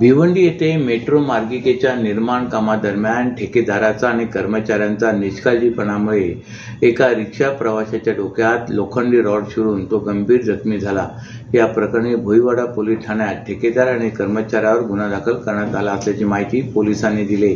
भिवंडी येथे मेट्रो मार्गिकेच्या निर्माण कामादरम्यान ठेकेदाराचा आणि कर्मचाऱ्यांचा निष्काळजीपणामुळे एका रिक्षा प्रवाशाच्या डोक्यात लोखंडी रॉड शिरून तो गंभीर जखमी झाला. या प्रकरणी भुईवाडा पोलीस ठाण्यात ठेकेदार आणि कर्मचाऱ्यावर गुन्हा दाखल करण्यात आला असल्याची माहिती पोलिसांनी दिली.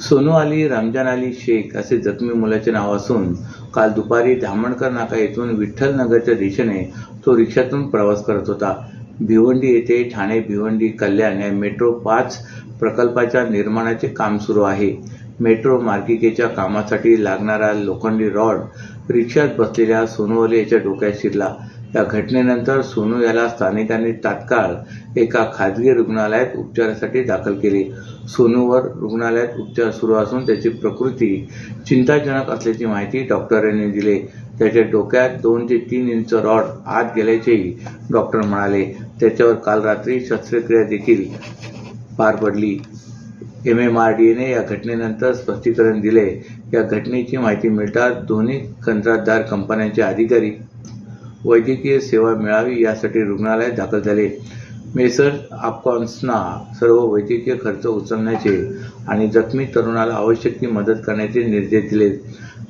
सोनू अली रमजान अली शेख असे जखमी मुलाचे नाव असून काल दुपारी धामणकर नाका येथून विठ्ठलनगरच्या दिशेने तो रिक्षातून प्रवास करत होता. भिवंडी येथे ठाणे भिवंडी कल्याण या मेट्रो पाच प्रकल्पाच्या निर्माणाचे काम सुरू आहे. मेट्रो मार्गिकेच्या कामासाठी लागणारा लोखंडी रॉड रिक्षात बसलेल्या सोनवले याच्या डोक्यात शिरला. या घटनेनंतर सोनू याला स्थानिकांनी तात्काळ एका खाजगी रुग्णालयात उपचारासाठी दाखल केले. सोनूवर रुग्णालयात उपचार सुरू असून त्याची प्रकृती चिंताजनक असल्याची माहिती डॉक्टरांनी दिली. त्याच्या डोक्यात दोन ते तीन इंच रॉड आत गेल्याचेही डॉक्टर म्हणाले. त्याच्यावर काल रात्री शस्त्रक्रिया देखील पार पडली. एम एम आर डी एने या घटनेनंतर स्पष्टीकरण दिले. या घटनेची माहिती मिळताच दोन्ही कंत्राटदार कंपन्यांचे अधिकारी वैद्यकीय सेवा मिळावी यासाठी रुग्णालयात दाखल झाले. मेसर आपकॉन्सना सर्व वैद्यकीय खर्च उचलण्याचे आणि जखमी तरुणाला आवश्यक ती मदत करण्याचे निर्देश दिले.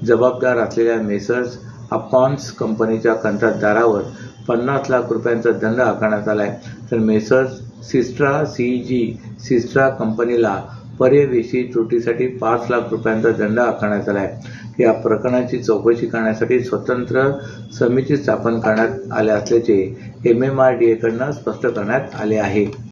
जबाबदार असलेल्या मेसर्स अपकॉन्स कंपनीच्या कंत्राटदारावर पन्नास लाख रुपयांचा दंड आकारण्यात आला आहे तर messrs Systra C G Systra कंपनीला पर्यवेशी त्रुटीसाठी पाच लाख रुपयांचा दंड आकारण्यात आला आहे. या प्रकरणाची चौकशी करण्यासाठी स्वतंत्र समिती स्थापन करण्यात आल्या असल्याचे एम एम आर डी एकडनं स्पष्ट करण्यात आले आहे.